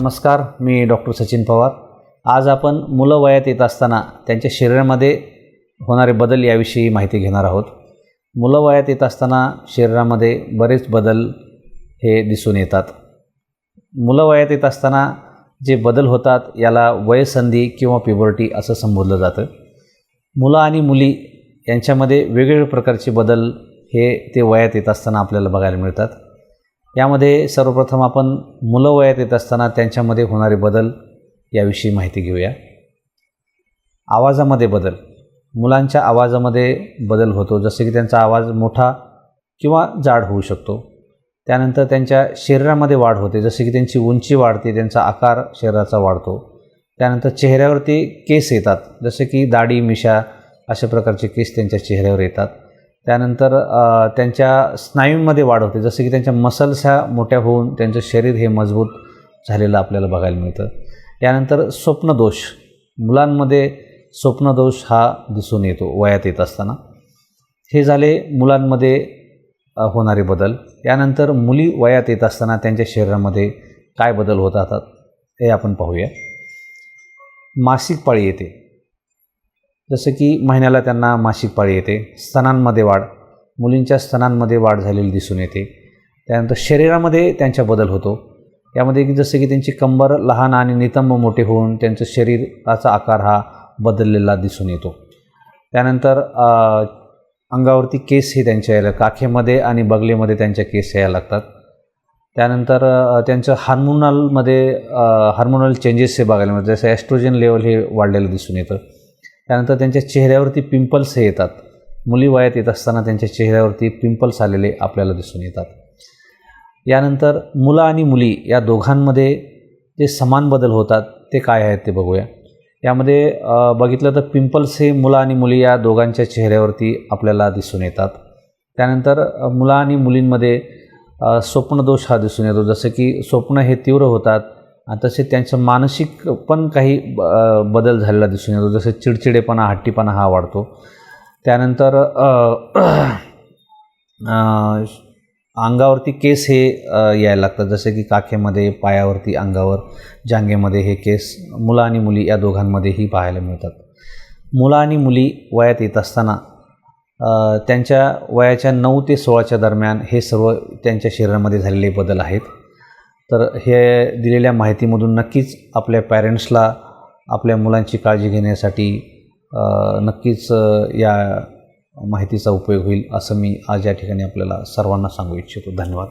नमस्कार मी डॉक्टर सचिन पवार. आज आपण मुलं वयात येत असताना त्यांच्या शरीरामध्ये होणारे बदल याविषयी माहिती घेणार आहोत. मुलं वयात येत असताना शरीरामध्ये बरेच बदल हे दिसून येतात. मुलं वयात येत असताना जे बदल होतात याला वयसंधी किंवा प्युबर्टी असं संबोधलं जातं. मुलं आणि मुली यांच्यामध्ये वेगवेगळ्या प्रकारचे बदल हे ते वयात येत असताना आपल्याला बघायला मिळतात. यामध्ये सर्वप्रथम आपण मुलं वयात येत असताना त्यांच्यामध्ये होणारे बदल याविषयी माहिती घेऊया. आवाजामध्ये बदल. मुलांच्या आवाजामध्ये बदल होतो. जसे की त्यांचा आवाज मोठा किंवा जाड होऊ शकतो. त्यानंतर त्यांच्या शरीरामध्ये वाढ होते. जसे की त्यांची उंची वाढते त्यांचा आकार शरीराचा वाढतो. त्यानंतर चेहऱ्यावरती केस येतात. जसे की दाढी मिशा अशा प्रकारचे केस त्यांच्या चेहऱ्यावर येतात. त्यानंतर त्यांच्या स्नायूंमध्ये वाढ होते. जसे की त्यांच्या मसल्स ह्या मोठ्या होऊन त्यांचं शरीर हे मजबूत झालेलं आपल्याला बघायला मिळतं. यानंतर स्वप्नदोष. मुलांमध्ये स्वप्नदोष हा दिसून येतो वयात येत असताना. हे झाले मुलांमध्ये होणारे बदल. यानंतर मुली वयात येत असताना त्यांच्या शरीरामध्ये काय बदल होत राहतात हे आपण पाहूया. मासिक पाळी येते. जसं की महिन्याला त्यांना मासिक पाळी येते स्तनांमध्ये वाढ मुलींच्या स्तनांमध्ये वाढ झालेली दिसून येते. त्यानंतर शरीरामध्ये त्यांच्या बदल होतो. यामध्ये की जसं की त्यांची कंबर लहान आणि नितंब मोठे होऊन त्यांचं शरीराचा आकार हा बदललेला दिसून येतो. त्यानंतर अंगावरती केस हे त्यांच्या यायला काखेमध्ये आणि बगलेमध्ये त्यांच्या केस यायला लागतात. त्यानंतर त्यांचं हार्मोनलमध्ये हार्मोनल चेंजेस हे बघायला मिळतात. जसं ॲस्ट्रोजन लेवल हे वाढलेलं दिसून येतं. त्यानंतर त्यांच्या चेहऱ्यावरती पिंपल्स हे येतात. मुली वयात येत असताना त्यांच्या चेहऱ्यावरती पिंपल्स आलेले आपल्याला दिसून येतात. यानंतर मुलं आणि मुली या दोघांमध्ये जे समान बदल होतात ते काय आहेत ते बघूया. यामध्ये बघितलं तर पिंपल्स हे मुलं आणि मुली या दोघांच्या चेहऱ्यावरती आपल्याला दिसून येतात. त्यानंतर मुलं आणि मुलींमध्ये स्वप्नदोष हा दिसून येतो. जसं की स्वप्न हे तीव्र होतात आणि तसे त्यांचं मानसिक पण काही ब- बदल झालेला दिसून येतो. जसं चिडचिडेपणा हट्टीपणा हा वाढतो. त्यानंतर अंगावरती केस हे यायला लागतात. जसे की काखेमध्ये पायावरती अंगावर जांगेमध्ये हे केस मुलं आणि मुली या दोघांमध्येही पाहायला मिळतात. मुलं आणि मुली वयात येत असताना त्यांच्या वयाच्या नऊ ते सोळाच्या दरम्यान हे सर्व त्यांच्या शरीरामध्ये झालेले बदल आहेत. तर हे दिलेल्या माहितीमधून नक्कीच आपल्या पॅरेंट्सला आपल्या मुलांची काळजी घेण्यासाठी नक्कीच या माहितीचा उपयोग होईल असं मी आज या ठिकाणी आपल्याला सर्वांना सांगू इच्छितो. धन्यवाद.